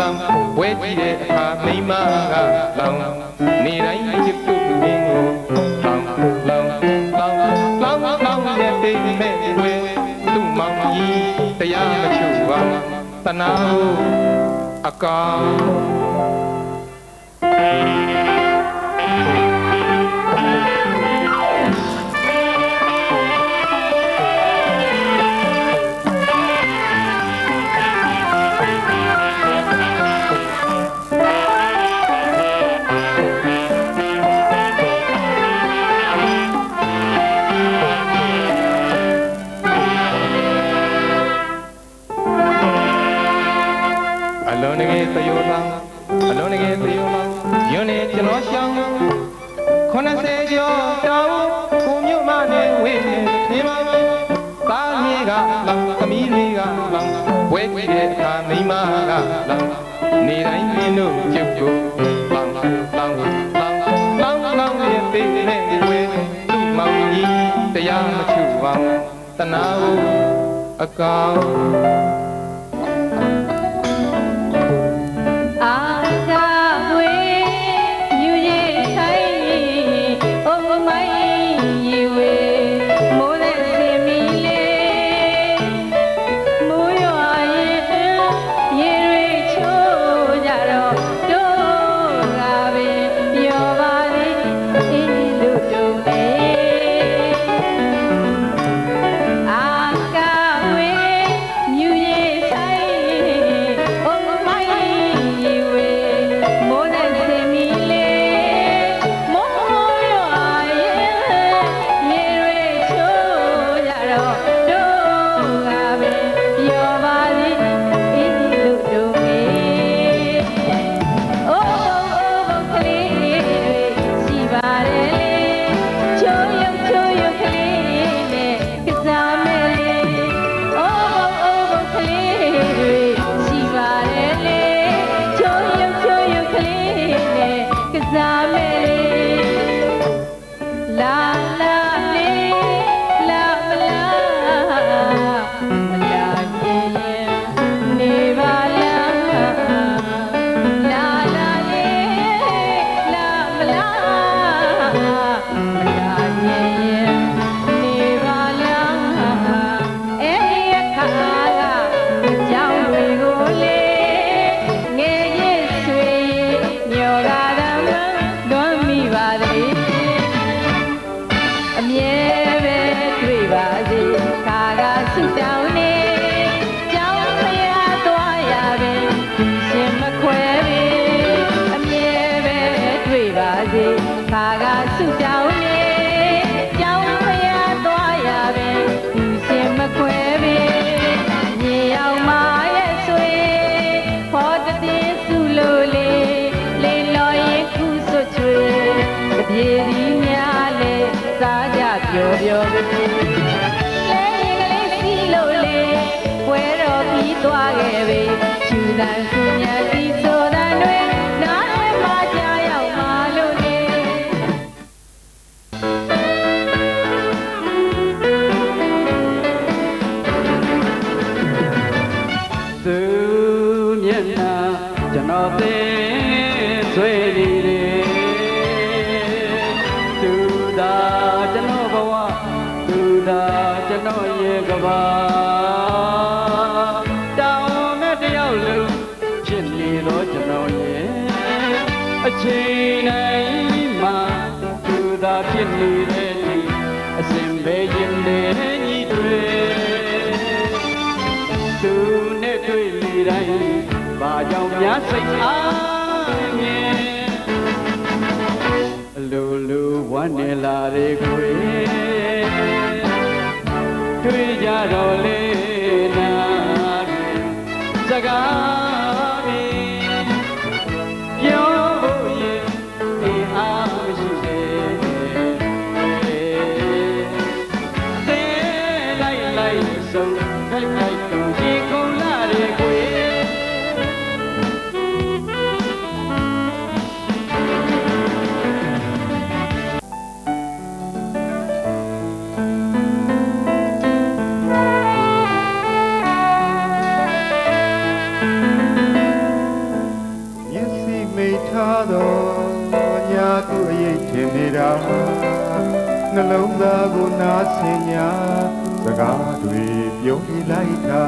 လောင်းဝဲကြည့်တဲ့အခါမိမကလောင်းနေတိုင်းချစ်သူမင်းကိုလောင်းလောင်းလောင်းလောင်းလောင်းနဲ့တိမ်မဲ့ဝဲသူ့မောင်ကြီးတရားမချုပ်ပါတနာကိုအကောင် ကျွန်တော်ရှောင်း80ကျော်တောင်းကိုမြို့မနေဝေးနေဒီမှာသားလေးကလောင်းသမီးလေးကလောင်းဝဲကြည့်တဲ့အခါမိမကလောင်းနေတိုင်းမင်းတို့ကျုပ်ကိုလောင်းလောင်းလောင်းလောင်းလောင်းရဲ့ပေးနဲ့ဝဲသူ့မောင်ကြီးတရားမချူပါတနာကိုအကောင် ပျော်ပျော်ပဲလဲရင်ကလေးစီလို့လေပွဲတော်ပြီးသွားခဲ့ပြီချူတန်စုညပြီးဆိုတာတွေနားထဲမှာကြားရောက်မှလို့နေသူမျက်နှာကျွန်တော်သိဆွေနေ တွေ့လေတိုင်းဘာကြောင့်များစိတ်အားမြင်အလိုလိုဝမ်းနေလာတွေခွေတွေ့ကြတော့လေနာစကား ကိုယ်ရိတ်ထင်နေတာနှလုံးသားကိုနားဆင်ညာစကားတွေပြုံးပြလိုက်တာ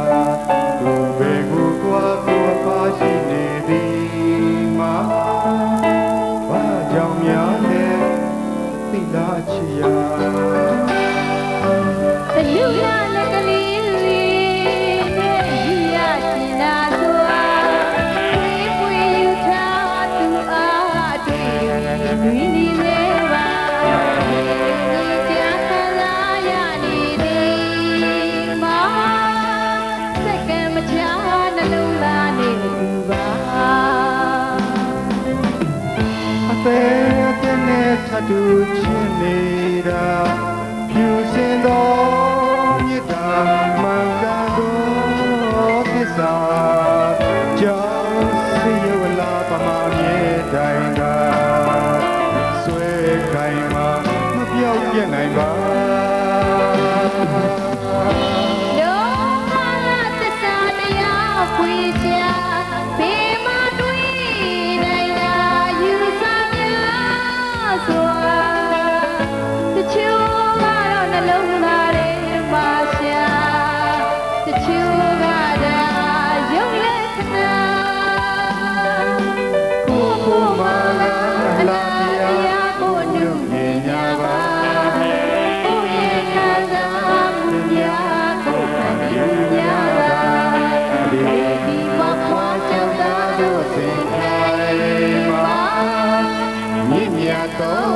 သူပဲကိုကွာကိုအပါရှိနေသည်မှာဘာကြောင့်များလဲသိလားချီယာဘလူးလား Oh.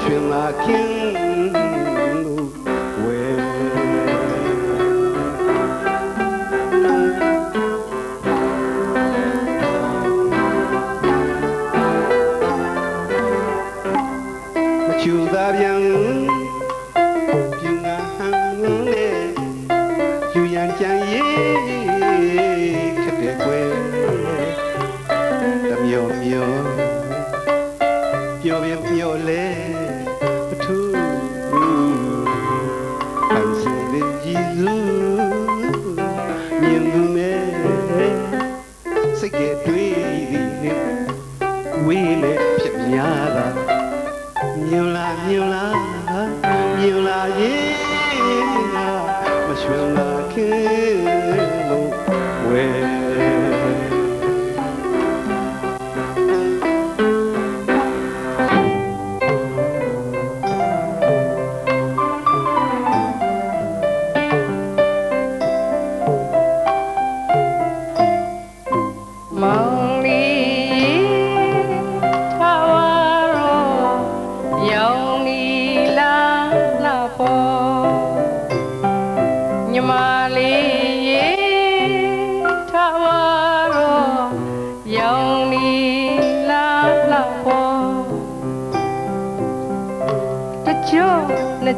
fish in my. you like it.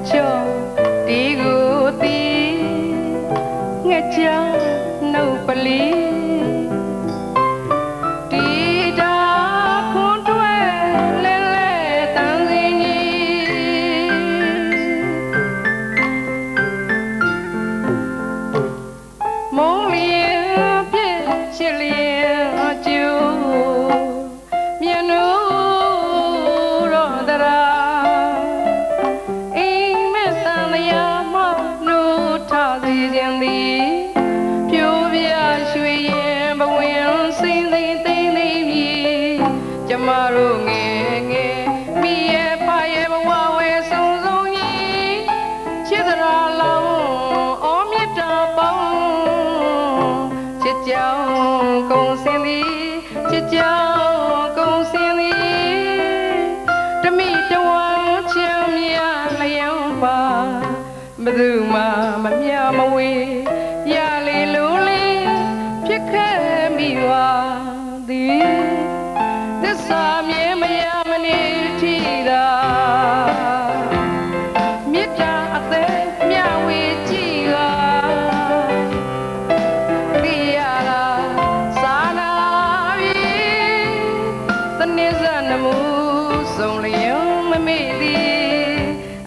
mucho. ဘသူမှမမြမဝေးရလေလိုလေးဖြစ်ခဲ့မိပါသည်သစ္စာမြဲမရမနေထိတာမေတ္တာအသေးမြဝေးကြည်ကပြရတာသာနာပြီတနည်းစနမှုဆုံးလျုံမမေ့သည်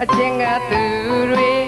အချင်းကသူတွေ